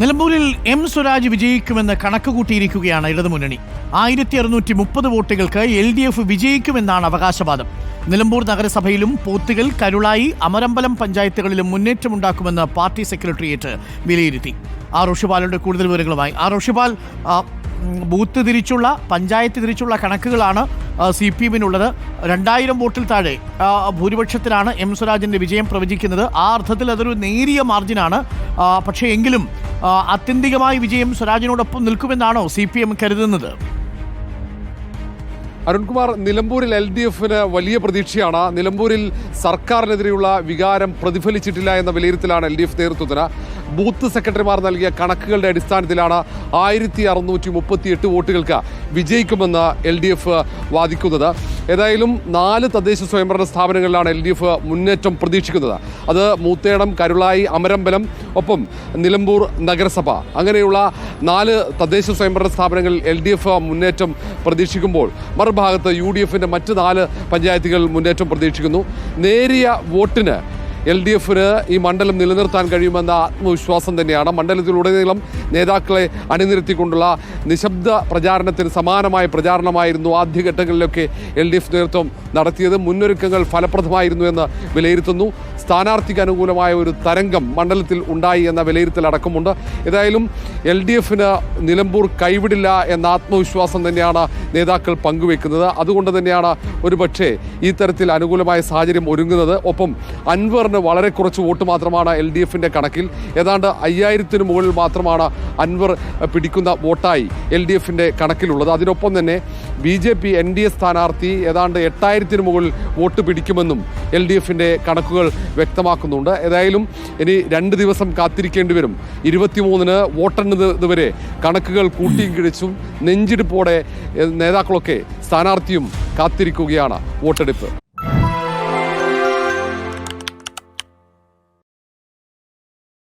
നിലമ്പൂരിൽ എം സ്വരാജ് വിജയിക്കുമെന്ന് കണക്ക് കൂട്ടിയിരിക്കുകയാണ് ഇടതുമുന്നണി ആയിരത്തി അറുന്നൂറ്റി മുപ്പത് വോട്ടുകൾക്ക് എൽ ഡി എഫ് വിജയിക്കുമെന്നാണ് അവകാശവാദം. നിലമ്പൂർ നഗരസഭയിലും പോത്തുകൾ കരുളായി അമരമ്പലം പഞ്ചായത്തുകളിലും മുന്നേറ്റമുണ്ടാക്കുമെന്ന് പാർട്ടി സെക്രട്ടേറിയറ്റ് വിലയിരുത്തി. ആർ ഋഷിപാലിന്റെ കൂടുതൽ വിവരങ്ങളുമായി. ആർ ഋഷിപാൽ ബൂത്ത് തിരിച്ചുള്ള പഞ്ചായത്ത് തിരിച്ചുള്ള കണക്കുകളാണ് സി പി എമ്മിനുള്ളത്. രണ്ടായിരം വോട്ടിൽ താഴെ ഭൂരിപക്ഷത്തിലാണ് എം സ്വരാജിന്റെ വിജയം പ്രവചിക്കുന്നത്. ആ അർത്ഥത്തിൽ അതൊരു നേരിയ മാർജിനാണ്. പക്ഷേ എങ്കിലും ആത്യന്തികമായി വിജയം സ്വരാജിനോടൊപ്പം നിൽക്കുമെന്നാണോ സി പി എം കരുതുന്നത്? അരുൺകുമാർ നിലമ്പൂരിൽ എൽ ഡി എഫിന് വലിയ പ്രതീക്ഷയാണ്. നിലമ്പൂരിൽ സർക്കാരിനെതിരെയുള്ള വികാരം പ്രതിഫലിച്ചിട്ടില്ല എന്ന വിലയിരുത്തലാണ് എൽ ഡി എഫ് നേതൃത്വത്തിന്. ബൂത്ത് സെക്രട്ടറിമാർ നൽകിയ കണക്കുകളുടെ അടിസ്ഥാനത്തിലാണ് ആയിരത്തി അറുന്നൂറ്റി മുപ്പത്തി എട്ട് വോട്ടുകൾക്ക് വിജയിക്കുമെന്ന് എൽ ഡി എഫ് വാദിക്കുന്നത്. ഏതായാലും നാല് തദ്ദേശ സ്വയംഭരണ സ്ഥാപനങ്ങളിലാണ് എൽ ഡി എഫ് മുന്നേറ്റം പ്രതീക്ഷിക്കുന്നത്. അത് മൂത്തേടം കരുളായി അമരമ്പലം ഒപ്പം നിലമ്പൂർ നഗരസഭ. അങ്ങനെയുള്ള നാല് തദ്ദേശ സ്വയംഭരണ സ്ഥാപനങ്ങളിൽ എൽ ഡി എഫ് മുന്നേറ്റം പ്രതീക്ഷിക്കുമ്പോൾ മറുഭാഗത്ത് യു ഡി എഫിന്റെ മറ്റ് നാല് പഞ്ചായത്തുകൾ മുന്നേറ്റം പ്രതീക്ഷിക്കുന്നു. നേരിയ വോട്ടിന് എൽ ഡി എഫിന് ഈ മണ്ഡലം നിലനിർത്താൻ കഴിയുമെന്ന ആത്മവിശ്വാസം തന്നെയാണ്. മണ്ഡലത്തിലുടനീളം നേതാക്കളെ അണിനിരത്തിക്കൊണ്ടുള്ള നിശബ്ദ പ്രചാരണത്തിന് സമാനമായ പ്രചാരണമായിരുന്നു ആദ്യഘട്ടങ്ങളിലൊക്കെ എൽ ഡി എഫ് നേതൃത്വം നടത്തിയത്. മുന്നൊരുക്കങ്ങൾ ഫലപ്രദമായിരുന്നു എന്ന് വിലയിരുത്തുന്നു. സ്ഥാനാർത്ഥിക്ക് അനുകൂലമായ ഒരു തരംഗം മണ്ഡലത്തിൽ ഉണ്ടായി എന്ന വിലയിരുത്തൽ അടക്കമുണ്ട്. ഏതായാലും എൽ ഡി എഫിന് നിലമ്പൂർ കൈവിടില്ല എന്ന ആത്മവിശ്വാസം തന്നെയാണ് നേതാക്കൾ പങ്കുവെക്കുന്നത്. അതുകൊണ്ട് തന്നെയാണ് ഒരുപക്ഷേ ഈ തരത്തിൽ അനുകൂലമായ സാഹചര്യം ഒരുങ്ങുന്നത്. ഒപ്പം അൻവറിന് വളരെ കുറച്ച് വോട്ട് മാത്രമാണ് എൽ ഡി എഫിന്റെ കണക്കിൽ. ഏതാണ്ട് അയ്യായിരത്തിന് മുകളിൽ മാത്രമാണ് അൻവർ പിടിക്കുന്ന വോട്ടായി എൽ ഡി എഫിന്റെ കണക്കിലുള്ളത്. അതിനൊപ്പം തന്നെ B J P N D A സ്ഥാനാർത്ഥി ഏതാണ്ട് എട്ടായിരത്തിന് മുകളിൽ വോട്ട് പിടിക്കുമെന്നും എൽ ഡി എഫിന്റെ കണക്കുകൾ വ്യക്തമാക്കുന്നുണ്ട്. ഏതായാലും ഇനി രണ്ട് ദിവസം കാത്തിരിക്കേണ്ടി വരും. ഇരുപത്തിമൂന്നിന് വോട്ടെണ്ണുന്നത് വരെ കണക്കുകൾ കൂട്ടിയും കിഴിച്ചും നെഞ്ചിടിപ്പോടെ നേതാക്കളൊക്കെ സ്ഥാനാർത്ഥിയും കാത്തിരിക്കുകയാണ് വോട്ടെടുപ്പ്.